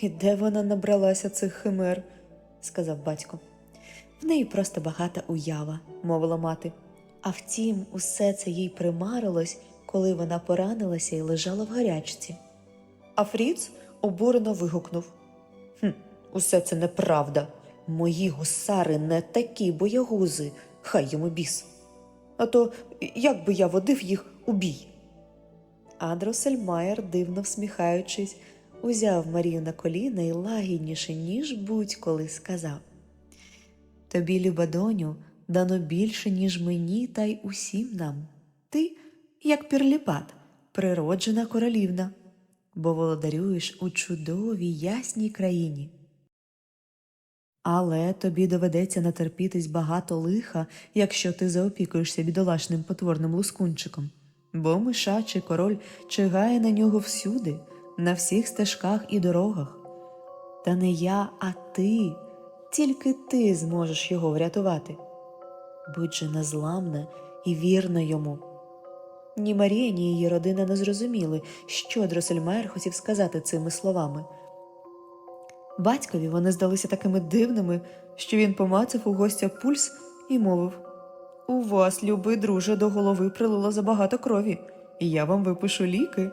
І де вона набралася цих химер? сказав батько. В неї просто багата уява, мовила мати. А втім, усе це їй примарилось, коли вона поранилася і лежала в гарячці. А Фріц обурено вигукнув: Хм, усе це неправда. Мої гусари не такі боягузи, хай йому біс. А то як би я водив їх у бій? А Дросельмайер, дивно всміхаючись, узяв Марію на коліна і лагідніше, ніж будь-коли сказав: Тобі, люба доню, дано більше, ніж мені, та й усім нам. Ти, як пірліпат, природжена королівна, бо володарюєш у чудовій ясній країні. Але тобі доведеться натерпітись багато лиха, якщо ти заопікуєшся бідолашним потворним лускунчиком, бо мишачий король чигає на нього всюди, на всіх стежках і дорогах. Та не я, а ти, тільки ти зможеш його врятувати. Будь же незламна і вірна йому. Ні Марія, ні її родина не зрозуміли, що Дросельмайер хотів сказати цими словами. Батькові вони здалися такими дивними, що він помацав у гостя пульс і мовив У вас, любий друже, до голови прилило забагато крові, і я вам випишу ліки.